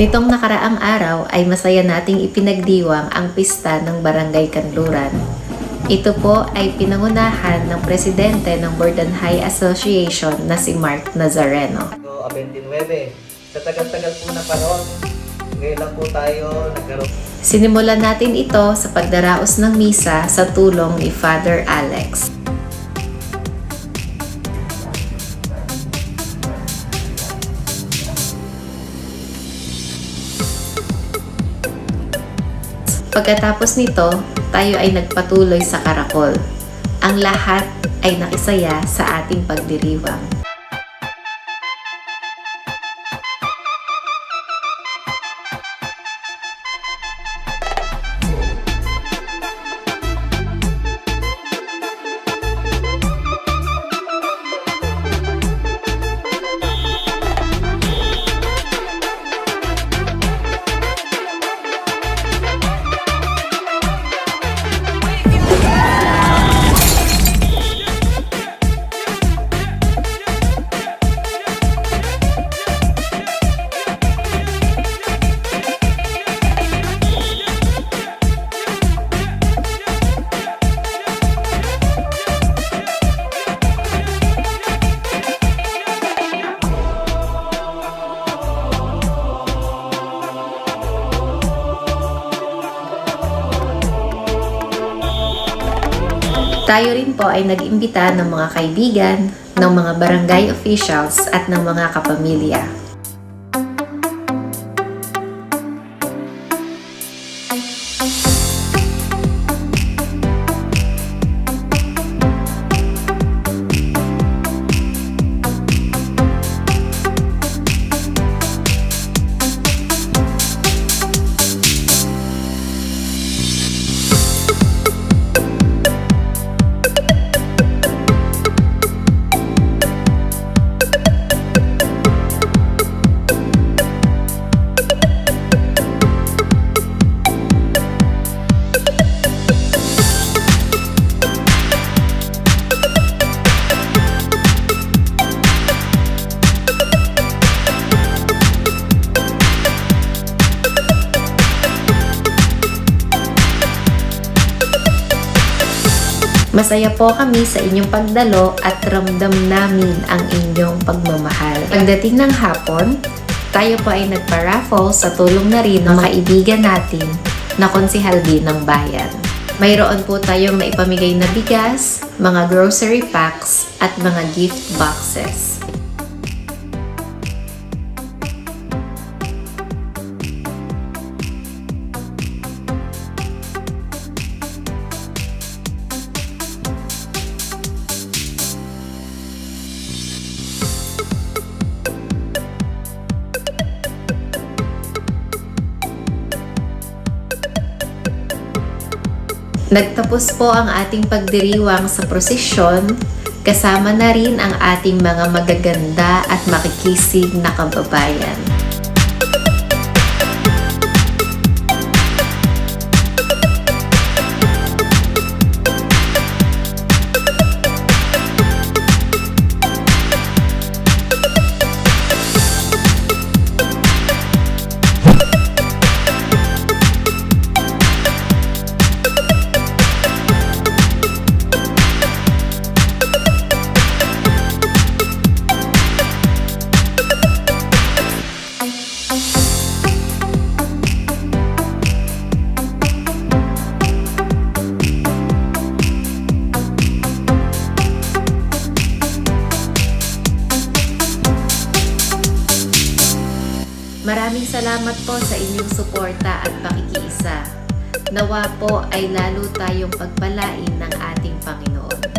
Nitong nakaraang araw ay masaya nating ipinagdiwang ang pista ng Barangay Kanluran. Ito po ay pinangunahan ng presidente ng Borden High Association na si Mark Nazareno. So, 29. Sa tagal-tagal po na panahon, ngayon lang po tayo nagkaroon Sinimulan natin ito sa pagdaraos ng misa sa tulong ni Father Alex. Pagkatapos nito, tayo ay nagpatuloy sa karakol. Ang lahat ay nakisaya sa ating pagdiriwang. Tayo rin po ay nag-imbita ng mga kaibigan, ng mga barangay officials at ng mga kapamilya. Masaya po kami sa inyong pagdalo at ramdam namin ang inyong pagmamahal. Pagdating ng hapon, tayo po ay nagpa-raffle sa tulong na rin ng kaibigan natin na konsihal din ng bayan. Mayroon po tayong maipamigay na bigas, mga grocery packs, at mga gift boxes. Nagtapos po ang ating pagdiriwang sa prosesyon, kasama na rin ang ating mga magaganda at makikisig na kababayan. Maraming salamat po sa inyong suporta at pakikiisa. Nawa po ay lalo tayong pagpalain ng ating Panginoon.